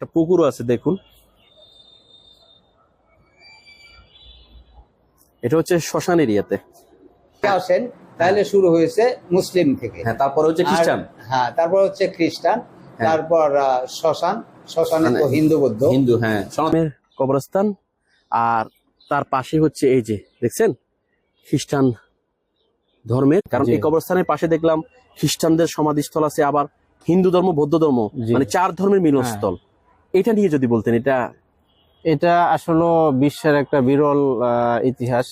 একটা পুকুরও আছে দেখুন। এটা হচ্ছে শ্মশান এরিয়াতে। আসেন তাহলে শুরু হয়েছে মুসলিম থেকে। হ্যাঁ তারপরে হচ্ছে খ্রিস্টান। হ্যাঁ তারপর হচ্ছে খ্রিস্টান তারপর আহ, শ্মশান। শ্মশানে তো মানে- হিন্দু বৌদ্ধ। হিন্দু হ্যাঁ। সনাতনের কবরস্থান আর তার পাশে হচ্ছে এই যে দেখছেন? খ্রিস্টান ধর্মের। কারণ এই কবরস্থানের পাশে দেখলাম খ্রিস্টানদের সমাধিস্থল আছে আবার হিন্দু ধর্ম বৌদ্ধ ধর্ম। মানে চার ধর্মের মিলনস্থল। এটা নিয়ে যদি বলতেন এটা এটা আসলে বিশ্বের একটা বিরল ইতিহাস।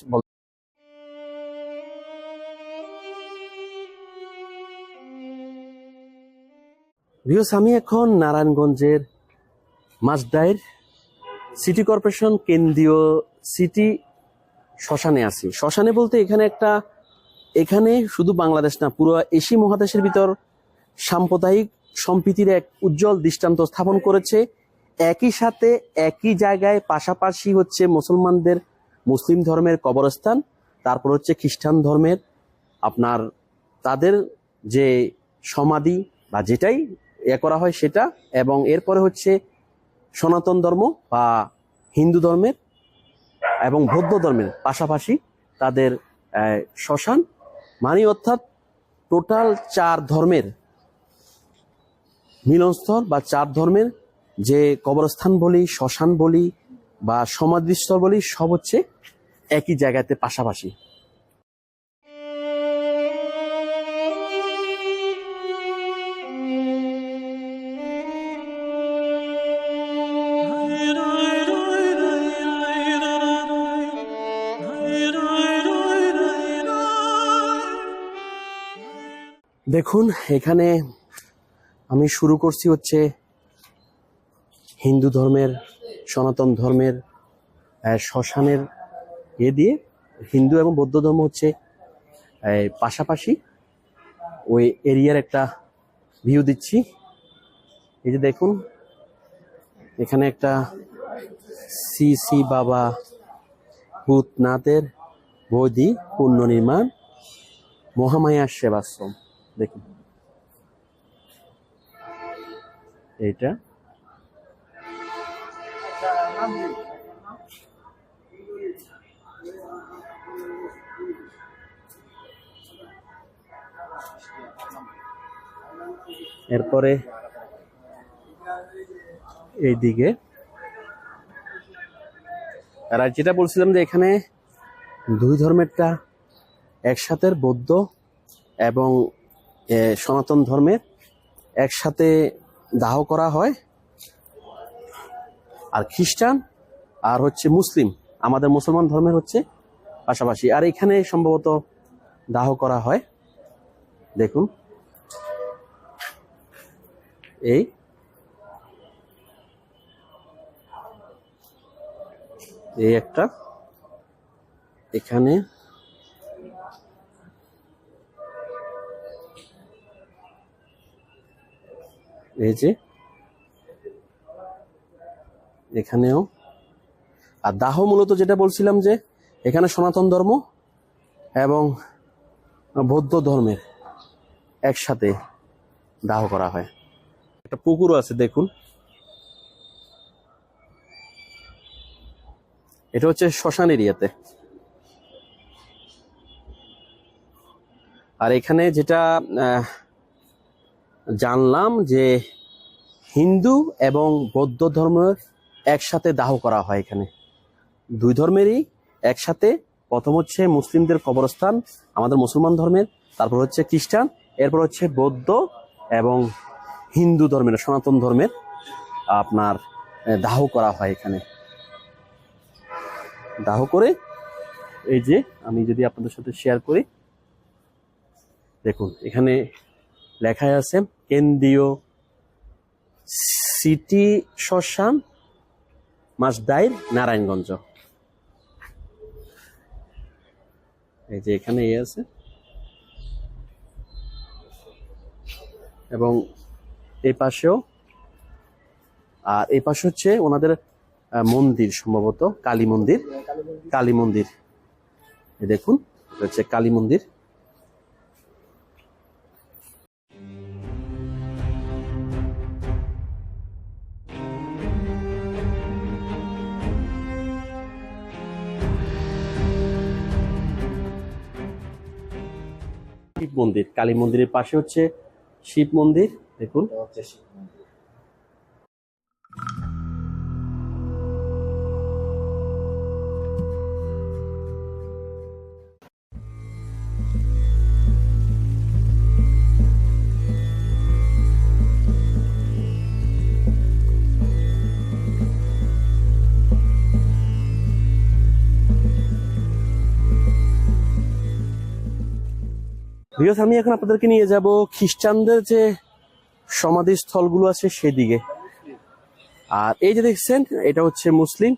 ভিউস আমি এখন নারায়ণগঞ্জের মাসদাইর সিটি কর্পোরেশন কেন্দ্রীয় সিটি শ্মশানে আছি। শ্মশানে বলতে এখানে একটা এখানে শুধু বাংলাদেশ না পুরো এশিয়া মহাদেশের ভিতর সাম্প্রদায়িক সম্প্রীতির এক উজ্জ্বল দৃষ্টান্ত স্থাপন করেছে একই সাথে একই জায়গায় পাশাপাশি হচ্ছে মুসলমানদের মুসলিম ধর্মের কবরস্থান, তারপর হচ্ছে খ্রিস্টান ধর্মের আপনার তাদের যে সমাধি বা যেটাই এ করা হয় সেটা, এবং এরপরে হচ্ছে সনাতন ধর্ম বা হিন্দু ধর্মের এবং বৌদ্ধ ধর্মের পাশাপাশি তাদের শ্মশান মানে অর্থাৎ টোটাল চার ধর্মের মিলনস্থল বা চার ধর্মের যে কবরস্থান বলি, শ্মশান বলি বা সমাধিস্থল বলি, সব হচ্ছে একই জায়গাতে পাশাপাশি। দেখুন, এখানে আমি শুরু করছি হচ্ছে হিন্দু ধর্মের, সনাতন ধর্মের শ্মশানের এ দিয়ে হিন্দু এবং বৌদ্ধ ধর্ম হচ্ছে পাশাপাশি ওই এরিয়ার একটা ভিউ দিচ্ছি। এই যে দেখুন, এখানে একটা সি সি বাবা ভূতনাথের বৈদি পুনর্নির্মাণ মহামায়া সেবাশ্রম। দেখুন। এইটা। এরপরে এইদিকে। আর যেটা বলছিলাম যে এখানে দুই ধর্মেরটা একসাথে বৌদ্ধ এবং সনাতন ধর্মের একসাথে দাহ করা হয়। আর খ্রিস্টান, আর হচ্ছে মুসলিম। আমাদের মুসলমান ধর্মের হচ্ছে পাশাপাশি। আর এখানে সম্ভবত দাহ করা হয়। দেখুন। এই। এই একটা। এখানে। এই যে। এখানেও। আর দাহ মূলত যেটা বলছিলাম যে, এখানে সনাতন ধর্ম এবং বৌদ্ধ ধর্মের একসাথে দাহ করা হয়। একটা পুকুরও আছে, দেখুন। এটা হচ্ছে শ্মশান এরিয়াতে। আর এখানে যেটা জানলাম যে হিন্দু এবং বৌদ্ধ ধর্মের একসাথে দাহ করা হয় এখানে। দুই ধর্মেরই একসাথে। প্রথম হচ্ছে মুসলিমদের কবরস্থান, আমাদের মুসলমান ধর্মের। তারপর হচ্ছে খ্রিস্টান, এরপর হচ্ছে বৌদ্ধ এবং হিন্দু ধর্মের, সনাতন ধর্মের আপনার দাহ করা হয় এখানে। দাহ করে এই যে আমি যদি আপনাদের সাথে শেয়ার করি, দেখুন, এখানে লেখায় আছে, কেন্দ্রীয় সিটি শ্মশান মাসদাইর নারায়ণগঞ্জ। এই যে এখানে এ আছে। এবং এই পাশেও, আর এই পাশে হচ্ছে ওনাদের মন্দির সম্ভবত, কালী মন্দির। কালী মন্দির। দেখুন হচ্ছে কালী মন্দির। শিব মন্দির কালী মন্দিরের পাশে হচ্ছে শিব মন্দির দেখুন। ভিউস আমি এখন আপনাদেরকে নিয়ে যাব খ্রিস্টানদের যে সমাধি স্থলগুলো আছে সেদিকে। আর এই যে দেখছেন, এটা হচ্ছে মুসলিম,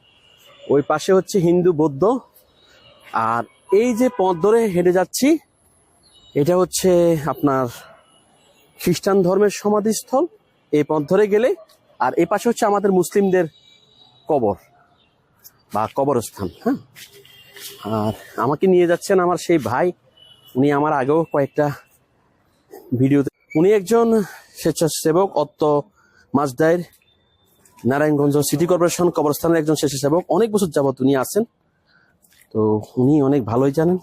ওই পাশে হচ্ছে হিন্দু, বৌদ্ধ। আর এই যে পথ ধরে হেঁটে যাচ্ছি, এটা হচ্ছে আপনার খ্রিস্টান ধর্মের সমাধিস্থল। এই পথ ধরে গেলে, আর এই পাশে হচ্ছে আমাদের মুসলিমদের কবর বা কবরস্থান হ্যাঁ? আর আমাকে নিয়ে যাচ্ছেন আমার সেই ভাই উনি আমার আগেও কয়েকটা ভিডিওতে উনি একজন স্বেচ্ছাসেবক অত্ত মাসদায়ের নারায়ণগঞ্জ সিটি কর্পোরেশন কবরস্থানের একজন স্বেচ্ছাসেবক। অনেক বছর যাবত উনি আছেন। তো উনি অনেক ভালোই জানেন।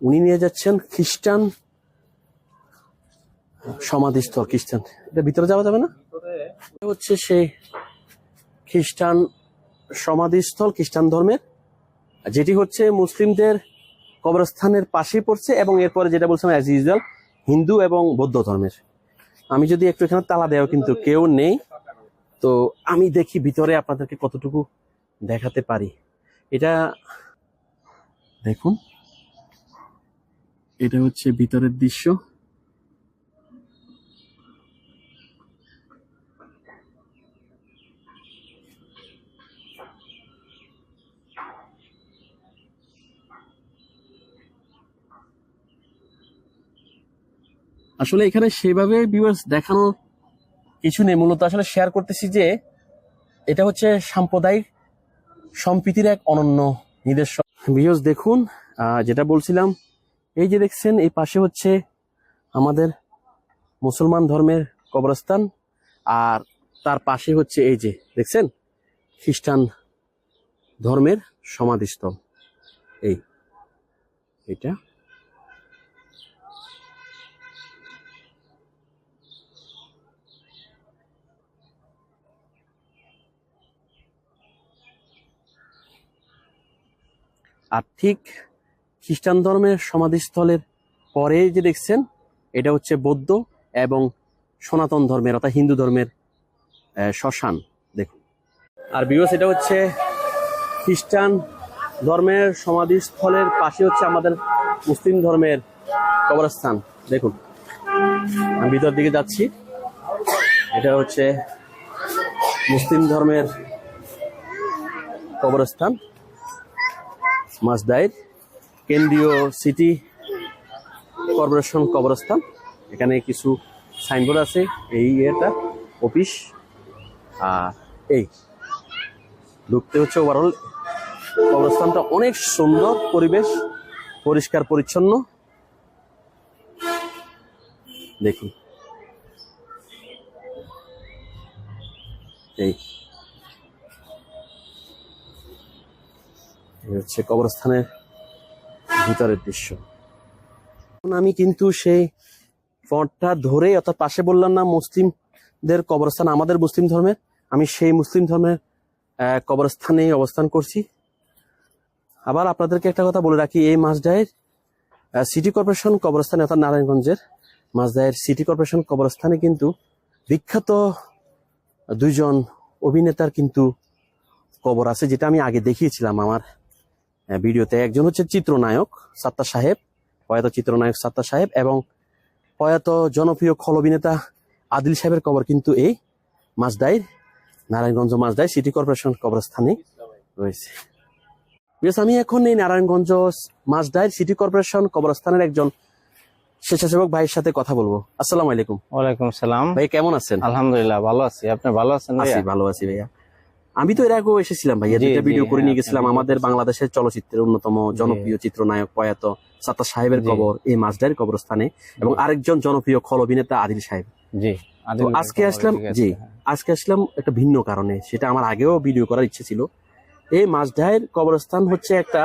উনি নিয়ে যাচ্ছেন খ্রিস্টান সমাধিস্থল খ্রিস্টান। এটা ভিতরে যাওয়া যাবে না? হচ্ছে সেই খ্রিস্টান সমাধিস্থল খ্রিস্টান ধর্মের। যেটি হচ্ছে মুসলিমদের কবরস্থানের পাশেই পড়ছে এবং এরপরে যেটা বলছিলাম অ্যাজ ইউজুয়াল হিন্দু এবং বৌদ্ধ ধর্মের। আমি যদি একটু এখানে তালা দেওয়া কিন্তু কেউ নেই, তো আমি দেখি ভিতরে আপনাদেরকে কতটুকু দেখাতে পারি। এটা, দেখুন। এটা হচ্ছে ভিতরের দৃশ্য। আসলে এখানে সেভাবে ভিউয়ার্স দেখানো কিছু নেই। মূলত আসলে শেয়ার করতেছি যে এটা হচ্ছে সাম্প্রদায়িক সম্প্রীতির এক অনন্য নিদর্শন। ভিউয়ার্স দেখুন যেটা বলছিলাম, এই যে দেখছেন, এই পাশে হচ্ছে আমাদের মুসলমান ধর্মের কবরস্থান, আর তার পাশে হচ্ছে এই যে, দেখছেন, খ্রিস্টান ধর্মের সমাধিস্থল। এই, এটা। আর ঠিক খ্রিস্টান ধর্মের সমাধিস্থলের পরে যে দেখছেন, এটা হচ্ছে বৌদ্ধ এবং সনাতন ধর্মের অর্থাৎ হিন্দু ধর্মের শ্মশান। দেখুন। আর বিকজ এটা হচ্ছে খ্রিস্টান ধর্মের সমাধিস্থলের পাশে হচ্ছে আমাদের মুসলিম ধর্মের কবরস্থান। দেখুন। আমি ভিতর দিকে যাচ্ছি। এটা হচ্ছে মুসলিম ধর্মের কবরস্থান। মাসদাইর, কেন্দ্রীয় সিটি কর্পোরেশন কবরস্থান। এখানে কিছু সাইনবোর্ড আছে, এই এটা অফিস, আর এই। ঢুকতে হচ্ছে ওভারঅল কবরস্থানটা অনেক সুন্দর পরিবেশ, পরিষ্কার, পরিচ্ছন্ন। দেখুন। এই। হচ্ছে কবরস্থানের ভিতরের দৃশ্য। আমি কিন্তু সেই পথটা ধরে অর্থাৎ পাশে বললাম না, মুসলিমদের কবরস্থান, আমাদের মুসলিম ধর্মের, আমি সেই মুসলিম ধর্মের কবরস্থানে অবস্থান করছি। আবার আপনাদেরকে একটা কথা বলে রাখি, এই মাসডায়ের সিটি কর্পোরেশন কবরস্থানে, অর্থাৎ নারায়ণগঞ্জের মাসদায়ের সিটি কর্পোরেশন কবরস্থানে কিন্তু বিখ্যাত দুইজন অভিনেতার কিন্তু কবর আছে, যেটা আমি আগে দেখিয়েছিলাম আমার ভিডিওতে একজন হচ্ছে চিত্রনায়ক সাত্তার সাহেব প্রয়াত চিত্রনায়ক সাত্তার সাহেব এবং প্রয়াত জনপ্রিয় খল অভিনেতা আদিল সাহেবের কবর কিন্তু এই মাসদাইর নারায়ণগঞ্জ মাসদাই সিটি কর্পোরেশন কবরস্থানে রয়েছে। বেশ আমি এখন এই নারায়ণগঞ্জ মাসদাইর সিটি কর্পোরেশন কবরস্থানের একজন স্বেচ্ছাসেবক ভাইয়ের সাথে কথা বলব। আসসালামু আলাইকুম। ওয়ালাইকুম সালাম। ভাই কেমন আছেন? আলহামদুলিল্লাহ ভালো আছি। আপনি ভালো আছেন ভালো আছি ভাইয়া। আমি তো এর আগেও এসেছিলাম ভাইয়া। দুইটা ভিডিও করে হ্যাঁ, নিয়ে গেছিলাম। আমাদের বাংলাদেশের চলচ্চিত্রের অন্যতম জনপ্রিয় চিত্রনায়ক প্রয়াত সাত্তার সাহেবের কবর এই মাসদার কবরস্থানে এবং আরেকজন জনপ্রিয় খল অভিনেতা আদিল সাহেব। জি তো আজকে আসলাম জি হ্যাঁ। আজকে আসলাম একটা ভিন্ন কারণে সেটা আমার আগেও ভিডিও করার ইচ্ছে ছিল। এই মাসডাহের কবরস্থান হচ্ছে একটা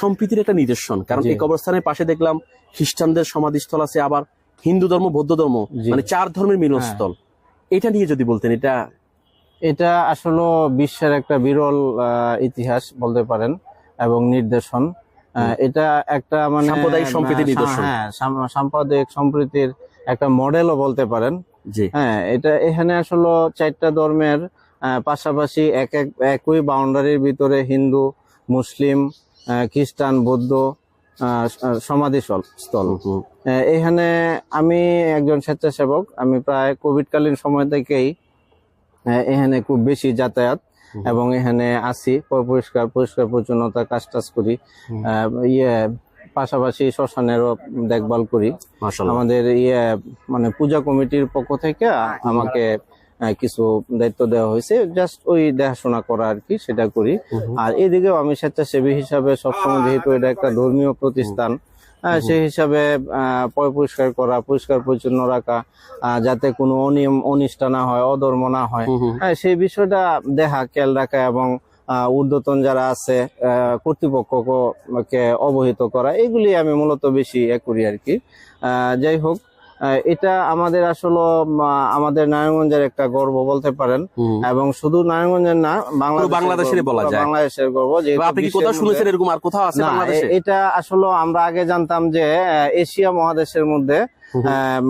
সম্প্রীতির একটা নিদর্শন। কারণ এই কবরস্থানের পাশে দেখলাম খ্রিস্টানদের সমাধিস্থল আছে আবার হিন্দু ধর্ম বৌদ্ধ ধর্ম হ্যাঁ। মানে চার ধর্মের মিলনস্থল। এটা নিয়ে যদি বলতেন এটা এটা আসলে বিশ্বের একটা বিরল আহ, ইতিহাস বলতে পারেন এবং নির্দেশন। এটা একটা মানে সাম্প্রদায়িক সম্প্রীতির আহ, নিদর্শন। হ্যাঁ সাম- সাম্প্রদায়িক সম্প্রীতির একটা মডেলও বলতে পারেন। হ্যাঁ এটা এখানে আসলে চারটা ধর্মের পাশাপাশি এক এক একই বাউন্ডারির ভিতরে হিন্দু মুসলিম খ্রিস্টান বৌদ্ধ আহ, স- সমাধিস্থল স্থল। এখানে আমি একজন স্বেচ্ছাসেবক। আমি প্রায় কোভিডকালীন সময় থেকেই এখানে খুব বেশি যাতায়াত এবং এখানে আসি পরিষ্কার পরিষ্কার পরিচ্ছন্নতা কাজ টাজ করি। ইয়ে পাশাপাশি শ্মশানেরও দেখভাল করি। আমাদের ইয়ে মানে পূজা কমিটির পক্ষ থেকে আমাকে কিছু দায়িত্ব দেওয়া হয়েছে। জাস্ট ওই দেখাশোনা করা আর কি সেটা করি। আর এদিকেও আমি স্বেচ্ছাসেবী হিসাবে সবসময় যেহেতু এটা একটা ধর্মীয় প্রতিষ্ঠান সেই হিসাবে পরিষ্কার করা পরিষ্কার পরিচ্ছন্ন রাখা যাতে কোনো অনিয়ম অনিষ্ঠা না হয় অধর্ম না হয়। হ্যাঁ সেই বিষয়টা দেখা খেয়াল রাখা এবং আহ, ঊর্ধ্বতন যারা আছে কর্তৃপক্ষকে অবহিত করা এগুলি আমি মূলত বেশি এ করি আর কি। আহ, যাই হোক এটা আমাদের আসলে আমাদের নারায়ণগঞ্জের একটা গর্ব বলতে পারেন। এবং শুধু নারায়ণগঞ্জের না বাংলাদেশের বলা যায়। বাংলাদেশের গর্ব যেহেতু আপনি কি কোথাও শুনেছেন এরকম আর কোথাও আছে বাংলাদেশে? এটা আসলে আমরা আগে জানতাম যে এশিয়া মহাদেশের মধ্যে আহ,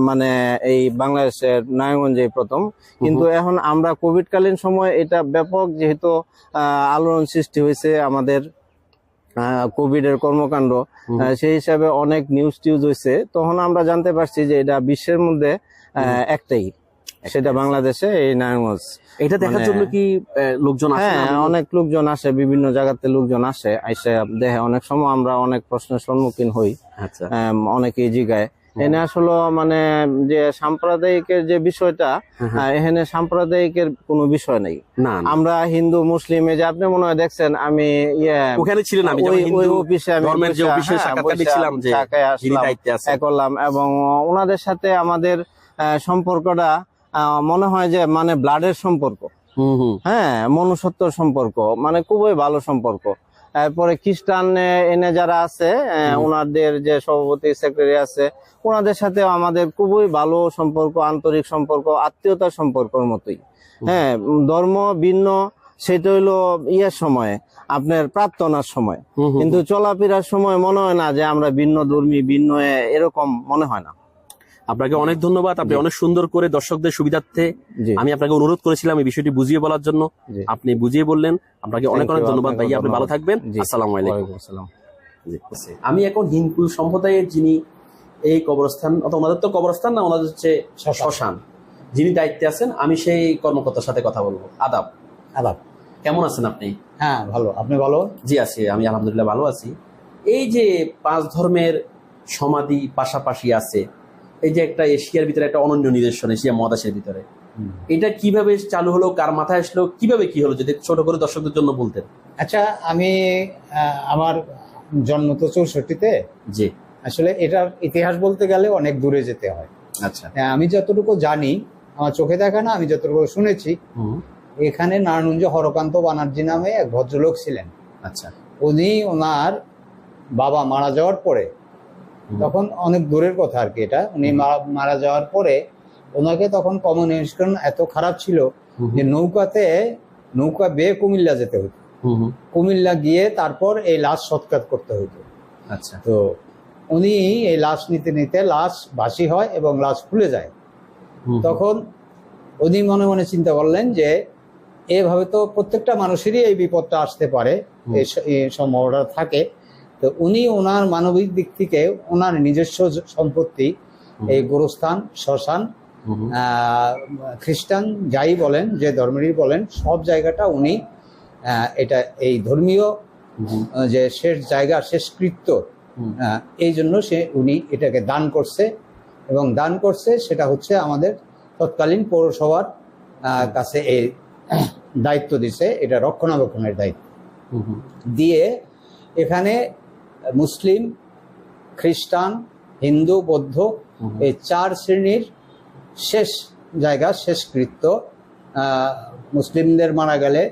মানে এই বাংলাদেশের নারায়ণগঞ্জে প্রথম। কিন্তু এখন আমরা কোভিড কালীন সময় এটা ব্যাপক যেহেতু আহ, আলোড়ন সৃষ্টি হয়েছে আমাদের কোভিড এর কর্মকাণ্ড সেই হিসাবে অনেক নিউজ টিউজ হয়েছে তখন আমরা জানতে পারছি যে এটা বিশ্বের মধ্যে একটাই। সেটা বাংলাদেশে এই নারায়ণগঞ্জ। এটা দেখার মানে- জন্য কি লোকজন আসে হ্যাঁ অনেক লোকজন আসে বিভিন্ন জায়গাতে লোকজন আসে আইসে দেখে অনেক সময় আমরা অনেক প্রশ্নের সম্মুখীন হই। আচ্ছা। অনেকেই জিগায়। এনে আসলে মানে যে সাম্প্রদায়িকের যে বিষয়টা এখানে সাম্প্রদায়িকের কোনো বিষয় নেই। আমরা হিন্দু মুসলিম যে আপনি মনে হয় দেখছেন আমি ইয়ে ওখানে ছিলেন আমি ওই অফিসে আমি হ্যাঁ, করলাম। এবং ওনাদের সাথে আমাদের সম্পর্কটা আহ, মনে হয় যে মানে ব্লাডের সম্পর্ক। হ্যাঁ মনুষ্যত্বর সম্পর্ক মানে খুবই ভালো সম্পর্ক। তারপরে খ্রিস্টান এনে যারা আছে ওনাদের যে সভাপতি সেক্রেটারি আছে ওনাদের সাথে আমাদের খুবই ভালো সম্পর্ক আন্তরিক সম্পর্ক আত্মীয়তার সম্পর্কের মতোই। হ্যাঁ ধর্ম ভিন্ন সেটা হইল ইয়ের সময় আপনার প্রার্থনার সময়। কিন্তু চলাফেরার সময় মনে হয় না যে আমরা ভিন্ন ধর্মী ভিন্ন এরকম মনে হয় না। আপনাকে অনেক ধন্যবাদ আপনি অনেক সুন্দর করে দর্শকদের সুবিধার্থে আমি আপনাকে অনুরোধ করেছিলাম এই বিষয়টি বুঝিয়ে বলার জন্য। আপনি বুঝিয়ে বললেন আপনাকে অনেক অনেক ধন্যবাদ ভাইয়া আপনি ভালো থাকবেন। আসসালামু আলাইকুম। আসসালাম। আমি এখন হিন্দু সম্প্রদায়ের যিনি এই কবরস্থান অথবা ওনাদের তো কবরস্থান না ওনাদের হচ্ছে। শ্মশান। যিনি দায়িত্বে আছেন আমি সেই কর্মকর্তার সাথে কথা বলব। আদাব। আদাব। কেমন আছেন আপনি? হ্যাঁ ভালো। আপনি ভালো? জি আছি। আমি আলহামদুলিল্লাহ ভালো আছি। এই যে পাঁচ ধর্মের সমাধি পাশাপাশি আছে এই যে একটা এশিয়ার ভিতরে একটা অনন্য নিদর্শন এশিয়া মহাদেশের ভিতরে। এটা কীভাবে চালু হলো কার মাথায় আসলো কীভাবে কি হলো যদি ছোট করে দর্শকদের জন্য বলতেন। আচ্ছা আমি আমার জন্ম তো চৌষট্টিতে। জি। আসলে এটার ইতিহাস বলতে গেলে অনেক দূরে যেতে হয়। আচ্ছা। হ্যাঁ, আমি যতটুকু জানি আমার চোখে দেখা না আমি যতটুকু শুনেছি এখানে নারায়ণগঞ্জ হরকান্ত বানার্জি নামে এক ভদ্রলোক ছিলেন। আচ্ছা। উনি ওনার বাবা মারা যাওয়ার পরে তখন অনেক দূরের কথা আর কি এটা। উনি মারা- যাওয়ার পরে ওনাকে তখন কমিউনিকেশন এত খারাপ ছিল যে নৌকাতে নৌকা বেয়ে কুমিল্লা যেতে হতো। কুমিল্লা গিয়ে তারপর এই লাশ সৎকার করতে হতো। আচ্ছা। তো উনি এই লাশ নিতে নিতে লাশ বাসি হয় এবং লাশ খুলে যায়। তখন উনি মনে মনে চিন্তা করলেন যে এভাবে তো প্রত্যেকটা মানুষেরই এই বিপদটা আসতে পারে। এই সম্ভাবনা থাকে। তো উনি ওনার মানবিক দিক থেকে ওনার নিজস্ব সম্পত্তি এই গোরস্থান শ্মশান খ্রিস্টান যাই বলেন যে ধর্মেরই বলেন সব জায়গাটা উনি এটা এই ধর্মীয় যে শেষ জায়গা শেষ কৃত্য এই জন্য সে উনি এটাকে দান করছে এবং দান করছে সেটা হচ্ছে আমাদের তৎকালীন পৌরসভার কাছে এই দায়িত্ব দিছে এটা রক্ষণাবেক্ষণের দায়িত্ব। দিয়ে এখানে মুসলিম খ্রিস্টান হিন্দু বৌদ্ধ এই চার শ্রেণির শেষ জায়গা শেষ কৃত্য মুসলিমদের মারা গেলে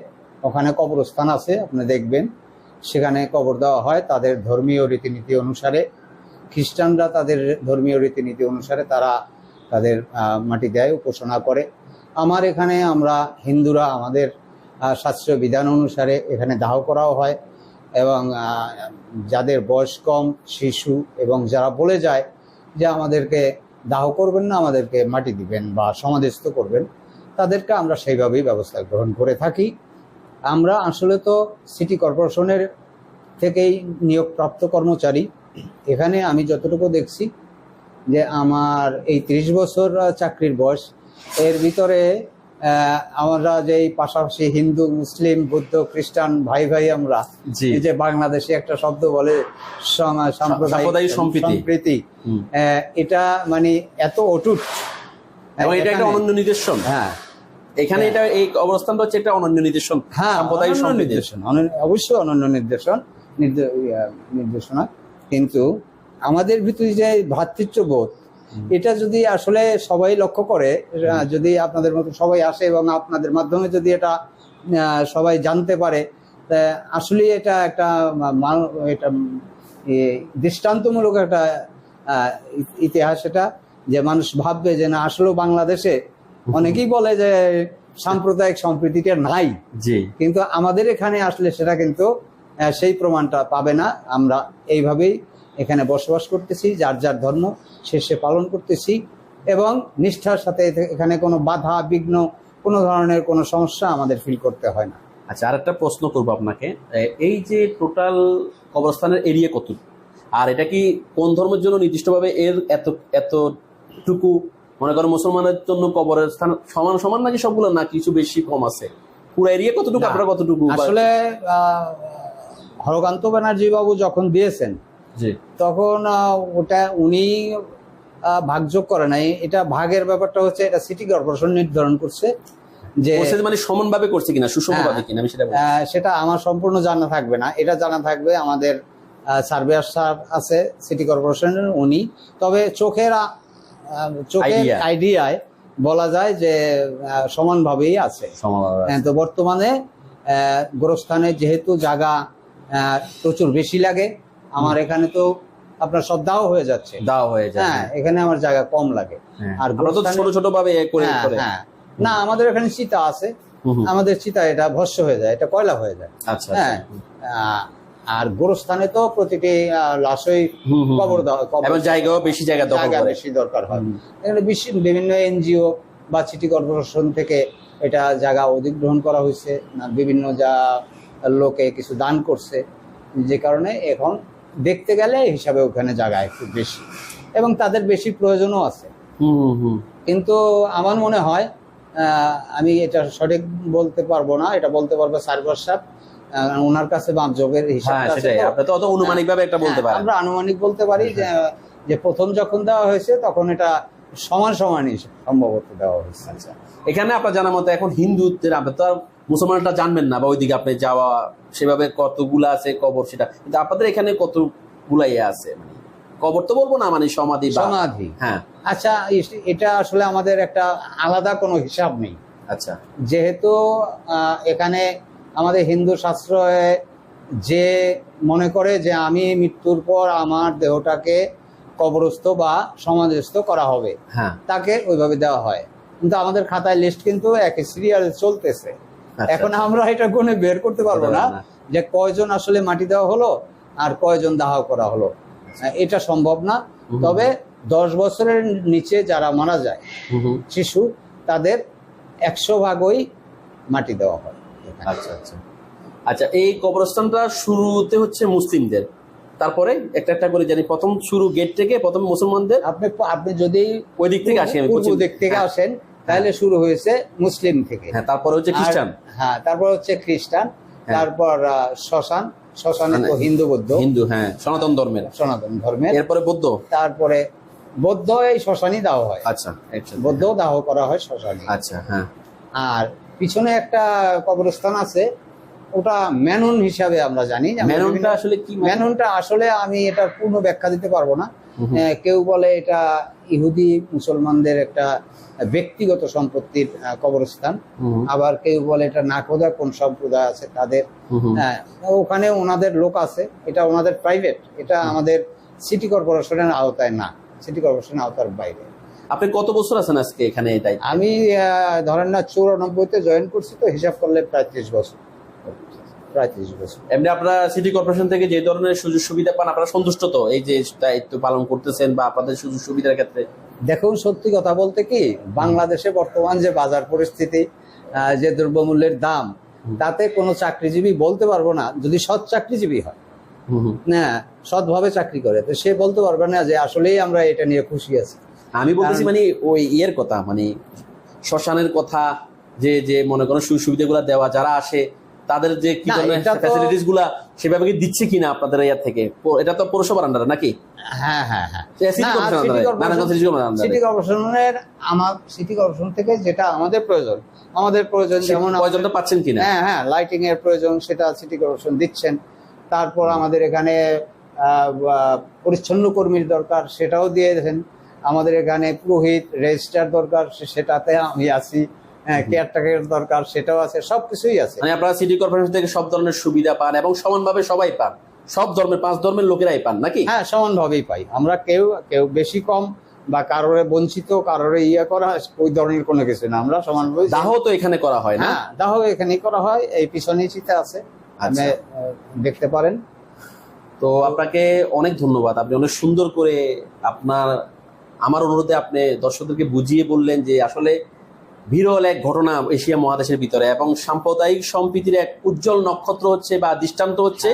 ওখানে কবরস্থান আছে আপনি দেখবেন। সেখানে কবর দেওয়া হয় তাদের ধর্মীয় রীতিনীতি অনুসারে। খ্রিস্টানরা তাদের ধর্মীয় রীতিনীতি অনুসারে তারা তাদের মাটি দেয় উপাসনা করে। আমার এখানে আমরা হিন্দুরা আমাদের শাস্ত্রীয় বিধান অনুসারে এখানে দাহ করাও হয়। এবং যাদের বয়স কম, শিশু এবং যারা বলে যায় যে আমাদেরকে দাহ করবেন না, আমাদেরকে মাটি দিবেন বা সমাধিস্থ করবেন, তাদেরকে আমরা সেইভাবেই ব্যবস্থা গ্রহণ করে থাকি। আমরা আসলে তো সিটি কর্পোরেশনের থেকেই নিয়োগপ্রাপ্ত কর্মচারী। এখানে আমি যতটুকু দেখছি যে আমার এই ত্রিশ বছর চাকরির বয়স, এর ভিতরে আমরা যে পাশাপাশি হিন্দু মুসলিম বৌদ্ধ খ্রিস্টান ভাই ভাই আমরা যে বাংলাদেশে একটা শব্দ বলে সাম্প্রদায়িক সম্প্রীতি। এটা মানে এত অটুট। এবং এটা একটা অনন্য নিদর্শন। হ্যাঁ। এখানে এটা এই অবস্থানটা হচ্ছে একটা অনন্য নিদর্শন হ্যাঁ সাম্প্রদায়িক নির্দেশন অবশ্যই অনন্য নির্দেশন নির্দে- নির্দেশনা। কিন্তু আমাদের ভিতরে যে ভ্রাতৃত্ববোধ এটা যদি আসলে সবাই লক্ষ্য করে যদি আপনাদের মতো সবাই আসে এবং আপনাদের মাধ্যমে যদি এটা সবাই জানতে পারে আসলে এটা একটা এটা দৃষ্টান্তমূলক একটা ইতিহাস এটা যে মানুষ ভাববে যে না আসলেও বাংলাদেশে অনেকেই বলে যে সাম্প্রদায়িক সম্প্রীতিটা নাই। জি। কিন্তু আমাদের এখানে আসলে সেটা কিন্তু সেই প্রমাণটা পাবে না। আমরা এইভাবেই এখানে বসবাস করতেছি যার যার ধর্ম সে সে পালন করতেছি এবং নিষ্ঠার সাথে এখানে কোনো বাধা বিঘ্ন কোনো ধরনের কোনো সমস্যা আমাদের ফিল করতে হয় না। আচ্ছা আর একটা প্রশ্ন করব আপনাকে। এই যে টোটাল কবরস্থানের এরিয়া কত? আর এটা কি কোন ধর্মের জন্য নির্দিষ্টভাবে এর এত এতটুকু? মনে করো মুসলমানের জন্য কবরের স্থান সমান সমান নাকি সবগুলো না কিছু বেশি কম আছে? পুরো এরিয়া কতটুকু আপনারা কতটুকু আসলে হরকান্ত ব্যানার্জি বাবু যখন দিয়েছেন তখন ওটা উনি ভাগযোগ করে নাই। এটা ভাগের ব্যাপারটা হচ্ছে এটা সিটি কর্পোরেশন নির্ধারণ করছে যে মানে সমানভাবে করছে কিনা সুষমভাবে হ্যাঁ। কিনা আমি সেটা সেটা আমার সম্পূর্ণ জানা থাকবে না। এটা জানা থাকবে আমাদের সার্ভেয়ার স্যার আছে সিটি কর্পোরেশনের উনি। তবে চোখের চোখের আইডিয়ায় বলা যায় যে সমানভাবেই আছে। সমানভাবে হ্যাঁ, তো বর্তমানে গোরস্থানে যেহেতু জায়গা প্রচুর বেশি লাগে আমার এখানে তো আপনার সব দাও হয়ে যাচ্ছে। দাও হয়ে যায় হ্যাঁ এখানে আমার জায়গা কম লাগে। হ্যাঁ। আর আমরা তো ছোট ছোট ভাবে করে হ্যাঁ, হ্যাঁ। না আমাদের এখানে চিতা আছে। আমাদের চিতা এটা ভস্য হয়ে যায় এটা কয়লা হয়ে যায়। আচ্ছা হ্যাঁ আহ, আর গোরস্থানে তো প্রতিটি লাশই কবর এবং জায়গাও বেশি জায়গা জায়গা বেশি দরকার হয়। এখানে বিভিন্ন এনজিও বা সিটি কর্পোরেশন থেকে এটা জায়গা অধিগ্রহণ করা হয়েছে। না বিভিন্ন যা লোকে কিছু দান করছে। যে কারণে এখন দেখতে গেলে হিসাবে ওখানে জায়গা একটু বেশি। এবং তাদের বেশি প্রয়োজনও আছে। কিন্তু আমার মনে হয় আমি এটা সঠিক বলতে পারব না এটা বলতে পারবে সার্ভার সাহেব ওনার কাছে বাপযোগের হিসাব হ্যাঁ সেটাই। আপনি তো অত অনুমানিক ভাবে একটা বলতে পারেন। আমরা আনুমানিক বলতে পারি যে যে প্রথম যখন দেওয়া হয়েছে তখন এটা সমান সমানই সম্ভবত দেওয়া হয়েছে। আচ্ছা। এখানে আপনার জানা মতো এখন হিন্দুদের আপনি তো আর মুসলমানটা জানবেন না বা ওইদিকে আপনি যাওয়া সেভাবে কতগুলা আছে কবর সেটা। কিন্তু আপনাদের এখানে কতগুলা ইয়ে আছে? মানে কবর তো বলব না মানে সমাধি সমাধি। হ্যাঁ। আচ্ছা এটা আসলে আমাদের একটা আলাদা কোনো হিসাব নেই। আচ্ছা। যেহেতু এখানে আমাদের হিন্দু শাস্ত্রে যে মনে করে যে আমি মৃত্যুর পর আমার দেহটাকে কবরস্থ বা সমাধিস্থ করা হবে হ্যাঁ। তাকে ওইভাবে দেওয়া হয়। কিন্তু আমাদের খাতায় লিস্ট কিন্তু একই সিরিয়াল চলতেছে। এখন আমরা এটা গুনে বের করতে পারব না যে কয়জন আসলে মাটি দেওয়া হলো আর কয়জন দাহ করা হলো। এটা সম্ভব না। তবে দশ বছরের নিচে যারা মারা যায়। শিশু তাদের একশো ভাগই মাটি দেওয়া হয় আচ্ছা আচ্ছা। আচ্ছা এই কবরস্থানটা শুরুতে হচ্ছে মুসলিমদের। তারপরে একটা একটা করে জানি প্রথম শুরু গেট থেকে প্রথম মুসলমানদের। আপনি আপনি যদি ওই দিক থেকে আসেন পূর্ব দিক থেকে হ্যাঁ, আসেন তাহলে শুরু হয়েছে মুসলিম থেকে। হ্যাঁ তারপরে হচ্ছে খ্রিস্টান। হ্যাঁ তারপর হচ্ছে খ্রিস্টান তারপর আহ, শ্মশান শ্মশানে তো মানে হিন্দু বৌদ্ধ। হিন্দু হ্যাঁ সনাতন ধর্মের। সনাতন ধর্মের। এরপরে বৌদ্ধ? তারপরে বৌদ্ধ এই শ্মশানই দেওয়া হয়। আচ্ছা আচ্ছা। বৌদ্ধ দাহ করা হয় শ্মশানে। আচ্ছা হ্যাঁ। আর পিছনে একটা কবরস্থান আছে ওটা ম্যানন হিসাবে আমরা জানি। মেননটা আসলে কি মানে? ম্যাননটা আসলে আমি এটার পূর্ণ ব্যাখ্যা দিতে পারব না। কেউ বলে এটা ইহুদি মুসলমানদের একটা ব্যক্তিগত সম্পত্তির কবরস্থান। আবার কেউ বলে এটা নাকোদা কোন সম্প্রদায় আছে তাদের। হ্যাঁ ওখানে ওনাদের লোক আছে এটা ওনাদের প্রাইভেট এটা আমাদের সিটি কর্পোরেশনের আওতায় না সিটি কর্পোরেশনের আওতার বাইরে। আপনি কত বছর আছেন আজকে এখানে আমি ধরেন না চৌরানব্বইতে জয়েন করছি তো হিসাব করলে প্রায় ত্রিশ বছর। প্রায় ত্রিশ বছর। এমনি আপনারা সিটি কর্পোরেশন থেকে যে ধরনের সুযোগ সুবিধা পান আপনারা সন্তুষ্ট তো এই যে দায়িত্ব পালন করতেছেন বা আপনাদের সুযোগ সুবিধার ক্ষেত্রে? দেখুন সত্যি কথা বলতে কি বাংলাদেশে বর্তমান যে বাজার পরিস্থিতি যে দ্রব্যমূল্যের দাম তাতে কোনো চাকরিজীবী বলতে পারব না যদি সৎ চাকরিজীবী হয়। না সৎভাবে চাকরি করে তো সে বলতে পারবে না যে আসলেই আমরা এটা নিয়ে খুশি আছি। আমি বলতেছি মানে ওই ইয়ের কথা মানে শ্মশানের কথা যে যে মনে করেন সুযোগ সুবিধাগুলো দেওয়া যারা আসে তাদের যে কি ধরনের ফ্যাসিলিটিসগুলা সেভাবে কি দিচ্ছে কিনা আপনাদের ইয়ার থেকে? এটা তো পৌরসভার আন্ডারে নাকি? হ্যাঁ হ্যাঁ হ্যাঁ। সিটি কর্পোরেশনের আমার সিটি কর্পোরেশন থেকে যেটা আমাদের প্রয়োজন আমাদের প্রয়োজন যেমন প্রয়োজনটা পাচ্ছেন কিনা? হ্যাঁ হ্যাঁ লাইটিং এর প্রয়োজন সেটা সিটি কর্পোরেশন দিচ্ছেন। তারপর আমাদের এখানে পরিচ্ছন্ন কর্মীর দরকার সেটাও দিয়ে দেন আমাদের এখানে পুরোহিত রেজিস্টার দরকার সেটাতে আমি আছি। কেয়ারটেকার দরকার সেটাও আছে সবকিছুই আছে। মানে আপনারা সিটি কর্পোরেশন থেকে সব ধরনের সুবিধা পান এবং সমানভাবে সবাই পান। সব ধর্মের পাঁচ ধর্মের লোকেরাই পান নাকি? হ্যাঁ সমানভাবেই পাই। আমরা কেউ কেউ বেশি কম বা কারোরে বঞ্চিত কারোরে ইয়ে করা ওই ধরনের কোনো কিছু না। আমরা সমানভাবে দাহ তো এখানে করা হয় না? হ্যাঁ দাহ এখানেই করা হয় এই পিছনেই চিতে আছে। আপনি আচ্ছা। দেখতে পারেন। তো আপনাকে অনেক ধন্যবাদ। আপনি অনেক সুন্দর করে আপনার আমার অনুরোধে আপনি দর্শকদেরকে বুঝিয়ে বললেন যে আসলে বিরল এক ঘটনা এশিয়া মহাদেশের ভিতরে এবং সাম্প্রদায়িক সম্প্রীতির এক উজ্জ্বল নক্ষত্র হচ্ছে বা দৃষ্টান্ত হচ্ছে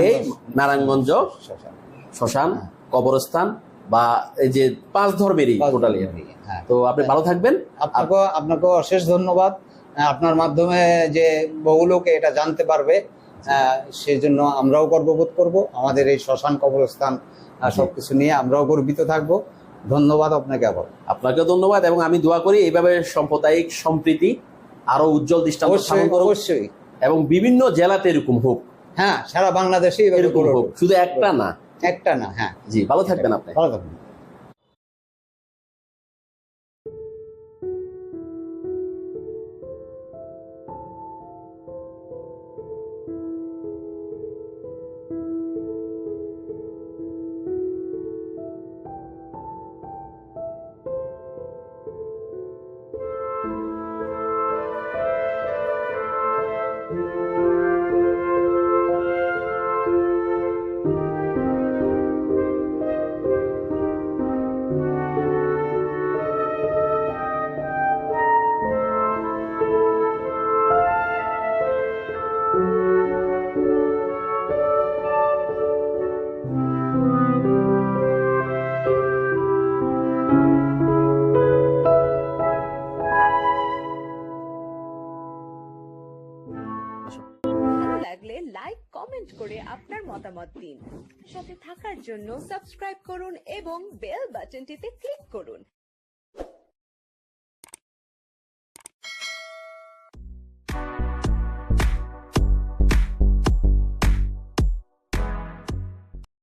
এই নারায়ণগঞ্জ শ্মশান। শ্মশান কবরস্থান বা এই যে পাঁচ ধর্মেরই টোটালি হ্যাঁ। তো আপনি ভালো থাকবেন। আপনাকে আপনাকে অশেষ ধন্যবাদ। আপনার মাধ্যমে যে বহু লোকে এটা জানতে পারবে সেই জন্য আমরাও গর্ববোধ করব। আমাদের এই শ্মশান কবরস্থান সবকিছু নিয়ে আমরাও গর্বিত থাকব। ধন্যবাদ আপনাকে আবার। আপনাকে ধন্যবাদ এবং আমি দোয়া করি এইভাবে সাম্প্রদায়িক সম্প্রীতি আরও উজ্জ্বল দৃষ্টান্ত অবশ্যই এবং বিভিন্ন জেলাতে এরকম হোক। হ্যাঁ সারা বাংলাদেশে এরকম হোক। শুধু একটা না। একটা না হ্যাঁ। জি ভালো থাকবেন আপনি। ভালো থাকবেন। জন্য সাবস্ক্রাইব করুন এবং বেল বাটনটিতে ক্লিক করুন।